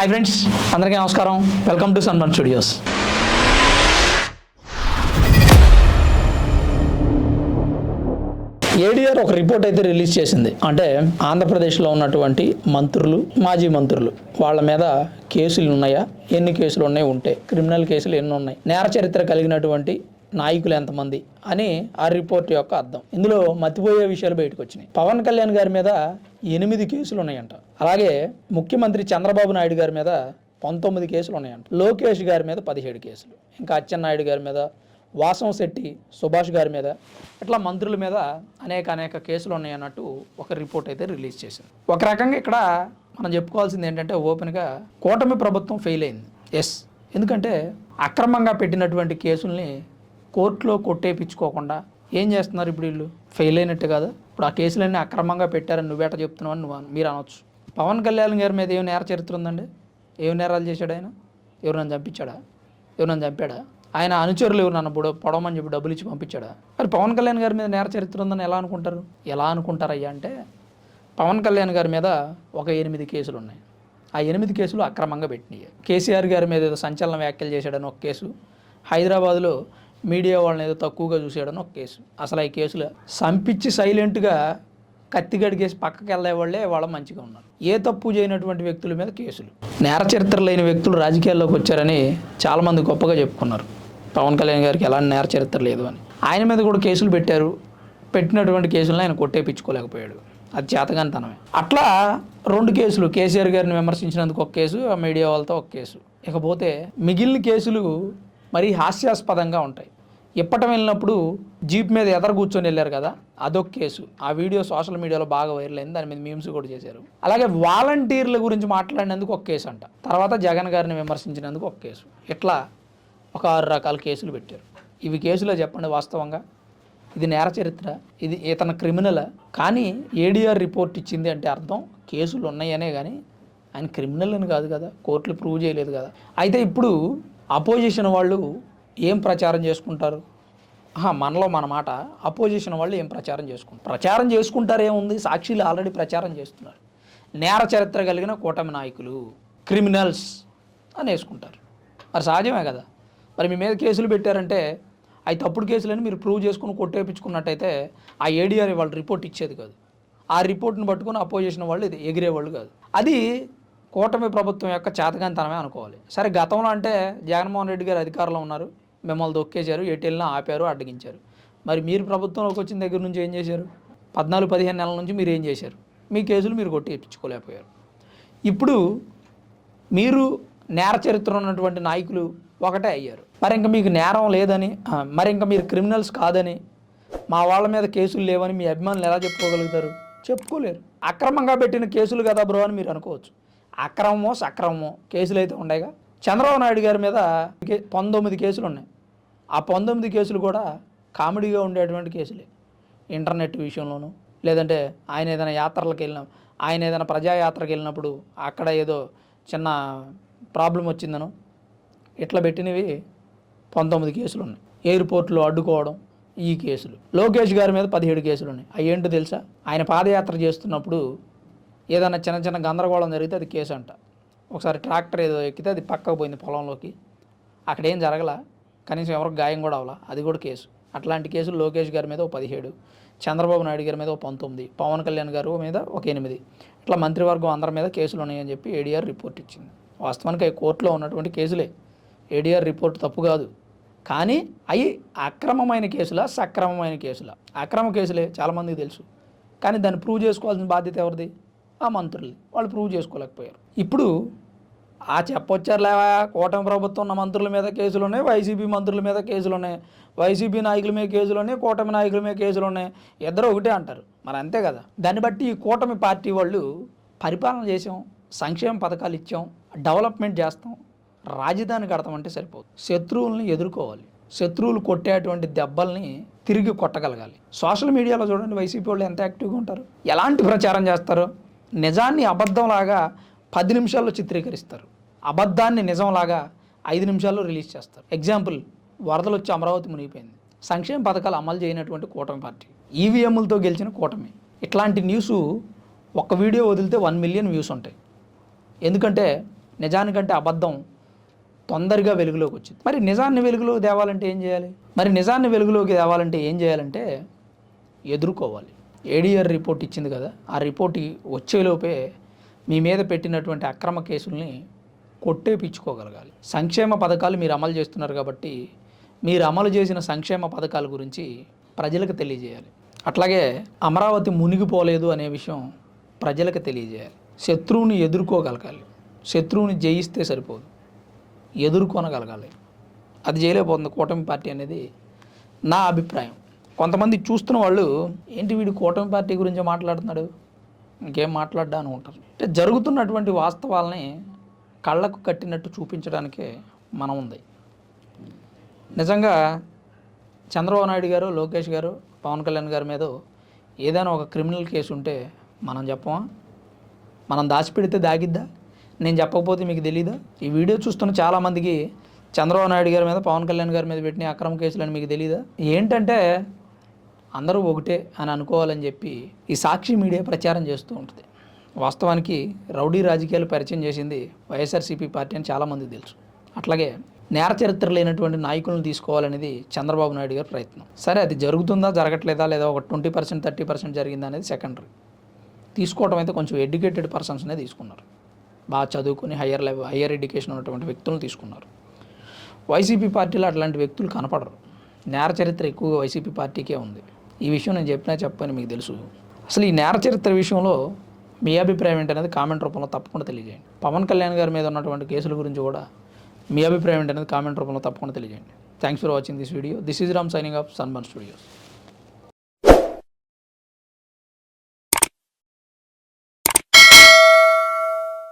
Hi friends అందరికీ నమస్కారం. Welcome to Sanman studios ADR ఒక రిపోర్ట్ అయితే రిలీజ్ చేసింది. అంటే ఆంధ్రప్రదేశ్లో ఉన్నటువంటి మంత్రులు మాజీ మంత్రులు వాళ్ళ మీద కేసులు ఉన్నాయా? ఎన్ని కేసులు ఉన్నాయి? ఉంటే క్రిమినల్ కేసులు ఎన్ని ఉన్నాయి? నేర చరిత్ర కలిగినటువంటి నాయకులు ఎంతమంది అని ఆ రిపోర్ట్ యొక్క అర్థం. ఇందులో మతిపోయే విషయాలు బయటకు వచ్చినాయి. పవన్ కళ్యాణ్ గారి మీద ఎనిమిది కేసులు ఉన్నాయంట. అలాగే ముఖ్యమంత్రి చంద్రబాబు నాయుడు గారి మీద పంతొమ్మిది కేసులు ఉన్నాయంట. లోకేష్ గారి మీద పదిహేడు కేసులు. ఇంకా అచ్చెన్నాయుడు గారి మీద వాసం శెట్టి సుభాష్ గారి మీద ఇట్లా మంత్రుల మీద అనేక అనేక కేసులు ఉన్నాయన్నట్టు ఒక రిపోర్ట్ అయితే రిలీజ్ చేసింది. ఒక రకంగా ఇక్కడ మనం చెప్పుకోవాల్సింది ఏంటంటే ఓపెన్గా కూటమి ప్రభుత్వం ఫెయిల్ అయింది. ఎస్ ఎందుకంటే అక్రమంగా పెట్టినటువంటి కేసుల్ని కోర్టులో కొట్టేపించుకోకుండా ఏం చేస్తున్నారు ఇప్పుడు వీళ్ళు? ఫెయిల్ అయినట్టు కదా. ఇప్పుడు ఆ కేసులన్నీ అక్రమంగా పెట్టారని నువ్వేట చెప్తున్నావు అని నువ్వు మీరు అనొచ్చు. పవన్ కళ్యాణ్ గారి మీద ఏం నేర చరిత్ర ఉందండి? ఏం నేరాలు చేశాడు ఆయన? ఎవరినైనా చంపించాడా? ఎవరినైనా చంపాడా? ఆయన అనుచరులు ఎవరు నన్ను బుడ పొడవమని చెప్పి డబ్బులు ఇచ్చి పంపించాడా? మరి పవన్ కళ్యాణ్ గారి మీద నేర చరిత్ర ఉందని ఎలా అనుకుంటారు? ఎలా అనుకుంటారయ్యా అంటే పవన్ కళ్యాణ్ గారి మీద ఒక ఎనిమిది కేసులు ఉన్నాయి. ఆ ఎనిమిది కేసులు అక్రమంగా పెట్టినాయి. కేసీఆర్ గారి మీద ఏదో సంచలన వ్యాఖ్యలు చేశాడని ఒక కేసు. హైదరాబాద్లో మీడియా వాళ్ళని ఏదో తక్కువగా చూసాడని ఒక కేసు. అసలు ఈ కేసులు సంపించి సైలెంట్గా కత్తి గడిగేసి పక్కకి వెళ్ళేవాళ్ళే వాళ్ళ మంచిగా ఉన్నారు. ఏ తప్పు చేయనటువంటి వ్యక్తుల మీద కేసులు. నేర చరిత్ర లేని వ్యక్తులు రాజకీయాల్లోకి వచ్చారని చాలామంది గొప్పగా చెప్పుకున్నారు. పవన్ కళ్యాణ్ గారికి ఎలాంటి నేర చరిత్ర లేదు అని. ఆయన మీద కూడా కేసులు పెట్టారు. పెట్టినటువంటి కేసులను ఆయన కొట్టేపించుకోలేకపోయాడు అది చేతగాని తనమే అట్లా రెండు కేసులు కేసీఆర్ గారిని విమర్శించినందుకు ఒక కేసు ఆ మీడియా వాళ్ళతో ఒక కేసు. ఇకపోతే మిగిలిన కేసులు మరీ హాస్యాస్పదంగా ఉంటాయి. ఇప్పటం వెళ్ళినప్పుడు జీప్ మీద ఎదర కూర్చొని వెళ్ళారు కదా అదొక కేసు. ఆ వీడియో సోషల్ మీడియాలో బాగా వైరల్ అయింది దాని మీద మీమ్స్ కూడా చేశారు. అలాగే వాలంటీర్ల గురించి మాట్లాడినందుకు ఒక కేసు అంట. తర్వాత జగన్ గారిని విమర్శించినందుకు ఒక కేసు. ఇట్లా ఒక ఆరు రకాల కేసులు పెట్టారు. ఇవి కేసులో చెప్పండి వాస్తవంగా. ఇది నేర చరిత్ర ఇది ఇతను క్రిమినల్. కానీ ఏడీఆర్ రిపోర్ట్ ఇచ్చింది అంటే అర్థం కేసులు ఉన్నాయనే కానీ ఆయన క్రిమినల్ అని కాదు కదా కోర్టులు ప్రూవ్ చేయలేదు కదా. అయితే ఇప్పుడు అపోజిషన్ వాళ్ళు ఏం ప్రచారం చేసుకుంటారు? మనలో మన మాట అపోజిషన్ వాళ్ళు ఏం ప్రచారం చేసుకుంటారు ప్రచారం చేసుకుంటారు ఏముంది సాక్షులు ఆల్రెడీ ప్రచారం చేస్తున్నారు. నేర చరిత్ర కలిగిన కూటమి నాయకులు క్రిమినల్స్ అని వేసుకుంటారు. మరి సహజమే కదా? మరి మీ మీద కేసులు పెట్టారంటే అవి తప్పుడు కేసులని మీరు ప్రూవ్ చేసుకుని కొట్టేపించుకున్నట్టయితే ఆ ఏడీఆర్ వాళ్ళు రిపోర్ట్ ఇచ్చేది కాదు. ఆ రిపోర్ట్ని పట్టుకుని అపోజిషన్ వాళ్ళు ఇది ఎగిరేవాళ్ళు కాదు. అది కూటమి ప్రభుత్వం యొక్క చేతగానితనమే అనుకోవాలి. సరే గతంలో అంటే జగన్మోహన్ రెడ్డి గారు అధికారంలో ఉన్నారు. మిమ్మల్ని దొక్కేశారు ఎటు వెళ్ళినా ఆపారు అడ్డగించారు. మరి మీరు ప్రభుత్వంలోకి వచ్చిన దగ్గర నుంచి ఏం చేశారు? పద్నాలుగు పదిహేను నెలల నుంచి మీరు ఏం చేశారు? మీ కేసులు మీరు కొట్టించుకోలేకపోయారు. ఇప్పుడు మీరు నేర చరిత్ర ఉన్నటువంటి నాయకులు ఒకటే అయ్యారు. మరి ఇంకా మీకు నేరం లేదని మరి ఇంకా మీరు క్రిమినల్స్ కాదని మా వాళ్ళ మీద కేసులు లేవని మీ అభిమానులు ఎలా చెప్పుకోగలుగుతారు? చెప్పుకోలేరు. అక్రమంగా పెట్టిన కేసులు కదా బ్రో అని మీరు అనుకోవచ్చు. అక్రమమో సక్రమమో కేసులు అయితే ఉండేగా. చంద్రబాబు నాయుడు గారి మీద కే- పంతొమ్మిది కేసులు ఉన్నాయి. ఆ పంతొమ్మిది కేసులు కూడా కామెడీగా ఉండేటువంటి కేసులే. ఇంటర్నెట్ విషయంలోనూ లేదంటే ఆయన ఏదైనా యాత్రలకు వెళ్ళిన ఆయన ఏదైనా ప్రజాయాత్రకు వెళ్ళినప్పుడు అక్కడ ఏదో చిన్న ప్రాబ్లం వచ్చిందను ఇట్లా పెట్టినవి పంతొమ్మిది కేసులు ఉన్నాయి. ఎయిర్పోర్ట్లో అడ్డుకోవడం ఈ కేసులు. లోకేష్ గారి మీద పదిహేడు కేసులు ఉన్నాయి. అవి ఏంటో తెలుసా? ఆయన పాదయాత్ర చేస్తున్నప్పుడు ఏదైనా చిన్న చిన్న గందరగోళం జరిగితే అది కేసు అంట. ఒకసారి ట్రాక్టర్ ఏదో ఎక్కితే అది పక్కకు పోయింది పొలంలోకి. అక్కడ ఏం జరగల? కనీసం ఎవరికి గాయం కూడా అవలా అది కూడా కేసు. అట్లాంటి కేసులు లోకేష్ గారి మీద ఒక పదిహేడు చంద్రబాబు నాయుడు గారి మీద ఒక పంతొమ్మిది పవన్ కళ్యాణ్ గారు మీద ఒక ఎనిమిది. ఇట్లా మంత్రివర్గం అందరి మీద కేసులు ఉన్నాయని చెప్పి ఏడీఆర్ రిపోర్ట్ ఇచ్చింది. వాస్తవానికి అవి కోర్టులో ఉన్నటువంటి కేసులే. ఏడీఆర్ రిపోర్ట్ తప్పు కాదు. కానీ అవి అక్రమమైన కేసులా సక్రమమైన కేసులా? అక్రమ కేసులే చాలామందికి తెలుసు. కానీ దాన్ని ప్రూవ్ చేసుకోవాల్సిన బాధ్యత ఎవరిది? ఆ మంత్రులది వాళ్ళు ప్రూవ్ చేసుకోలేకపోయారు. ఇప్పుడు ఆ చెప్పొచ్చారులేవా? కూటమి ప్రభుత్వం ఉన్న మంత్రుల మీద కేసులు ఉన్నాయి వైసీపీ మంత్రుల మీద కేసులు ఉన్నాయి వైసీపీ నాయకుల మీద కేసులు ఉన్నాయి కూటమి నాయకుల మీద కేసులు ఉన్నాయి ఇద్దరు ఒకటే అంటారు. మరి అంతే కదా? దాన్ని బట్టి ఈ కూటమి పార్టీ వాళ్ళు పరిపాలన చేసాం సంక్షేమ పథకాలు ఇచ్చాం డెవలప్మెంట్ చేస్తాం రాజధాని కడతామంటే సరిపోదు. శత్రువుల్ని ఎదుర్కోవాలి. శత్రువులు కొట్టేటువంటి దెబ్బల్ని తిరిగి కొట్టగలగాలి. సోషల్ మీడియాలో చూడండి వైసీపీ వాళ్ళు ఎంత యాక్టివ్గా ఉంటారు. ఎలాంటి ప్రచారం చేస్తారు? నిజాన్ని అబద్ధంలాగా పది నిమిషాల్లో చిత్రీకరిస్తారు. అబద్ధాన్ని నిజంలాగా ఐదు నిమిషాల్లో రిలీజ్ చేస్తారు. ఎగ్జాంపుల్ వరదలు వచ్చి అమరావతి మునిగిపోయింది. సంక్షేమ పథకాలు అమలు చేయనటువంటి కూటమి పార్టీ. ఈవీఎంలతో గెలిచిన కూటమి. ఇట్లాంటి న్యూస్ ఒక వీడియో వదిలితే వన్ మిలియన్ వ్యూస్ ఉంటాయి. ఎందుకంటే నిజానికంటే అబద్ధం తొందరగా వెలుగులోకి వచ్చింది. మరి నిజాన్ని వెలుగులోకి తేవాలంటే ఏం చేయాలి? మరి నిజాన్ని వెలుగులోకి తేవాలంటే ఏం చేయాలంటే ఎదుర్కోవాలి. ఏడీఆర్ రిపోర్ట్ ఇచ్చింది కదా ఆ రిపోర్ట్ వచ్చేలోపే మీ మీద పెట్టినటువంటి అక్రమ కేసుల్ని కొట్టేపించుకోగలగాలి సంక్షేమ పథకాలు మీరు అమలు చేస్తున్నారు కాబట్టి మీరు అమలు చేసిన సంక్షేమ పథకాల గురించి ప్రజలకు తెలియజేయాలి. అట్లాగే అమరావతి మునిగిపోలేదు అనే విషయం ప్రజలకు తెలియజేయాలి. శత్రువుని ఎదుర్కోగలగాలి. శత్రువుని జయిస్తే సరిపోదు. ఎదుర్కొనగలగాలి. అది చేయలేకపోతుంది కూటమి పార్టీ అనేది నా అభిప్రాయం. కొంతమంది చూస్తున్న వాళ్ళు ఏంటి వీడు కూటమి పార్టీ గురించి మాట్లాడుతున్నాడు? ఇంకేం మాట్లాడ్డా? అని ఉంటారు. అంటే జరుగుతున్నటువంటి వాస్తవాలని కళ్ళకు కట్టినట్టు చూపించడానికే మనం ఉంది. నిజంగా చంద్రబాబు నాయుడు గారు లోకేష్ గారు పవన్ కళ్యాణ్ గారి మీద ఏదైనా ఒక క్రిమినల్ కేసు ఉంటే మనం చెప్పమా? మనం దాచిపెడితే దాగిద్దా? నేను చెప్పకపోతే మీకు తెలీదా? ఈ వీడియో చూస్తున్న చాలామందికి చంద్రబాబు నాయుడు గారి మీద పవన్ కళ్యాణ్ గారి మీద పెట్టిన అక్రమ కేసులు అని మీకు తెలీదా? ఏంటంటే అందరూ ఒకటే అని అనుకోవాలని చెప్పి ఈ సాక్షి మీడియా ప్రచారం చేస్తూ ఉంటుంది. వాస్తవానికి రౌడీ రాజకీయాలు పరిచయం చేసింది వైఎస్ఆర్సీపీ పార్టీ అని చాలామంది తెలుసు. అట్లాగే నేర చరిత్ర లేనటువంటి నాయకులను తీసుకోవాలనేది చంద్రబాబు నాయుడు గారి ప్రయత్నం. సరే అది జరుగుతుందా జరగట్లేదా లేదా ఒక ట్వంటీ పర్సెంట్ థర్టీ పర్సెంట్ జరిగిందా అనేది సెకండరీ. తీసుకోవడం అయితే కొంచెం ఎడ్యుకేటెడ్ పర్సన్స్నే తీసుకున్నారు. బాగా చదువుకుని హయ్యర్ లెవెల్ హయ్యర్ ఎడ్యుకేషన్ ఉన్నటువంటి వ్యక్తులను తీసుకున్నారు. వైసీపీ పార్టీలో అట్లాంటి వ్యక్తులు కనపడరు. నేర చరిత్ర ఎక్కువగా వైసీపీ పార్టీకే ఉంది. ఈ విషయం నేను చెప్పినా చెప్పని మీకు తెలుసు. అసలు ఈ నేర చరిత్ర విషయంలో మీ అభిప్రాయం ఏంటనేది కామెంట్ రూపంలో తప్పకుండా తెలియజేయండి. పవన్ కళ్యాణ్ గారి మీద ఉన్నటువంటి కేసుల గురించి కూడా మీ అభిప్రాయం ఏంటనేది కామెంట్ రూపంలో తప్పకుండా తెలియజేయండి. Thanks for watching this video this is Ram signing off Sunburn studios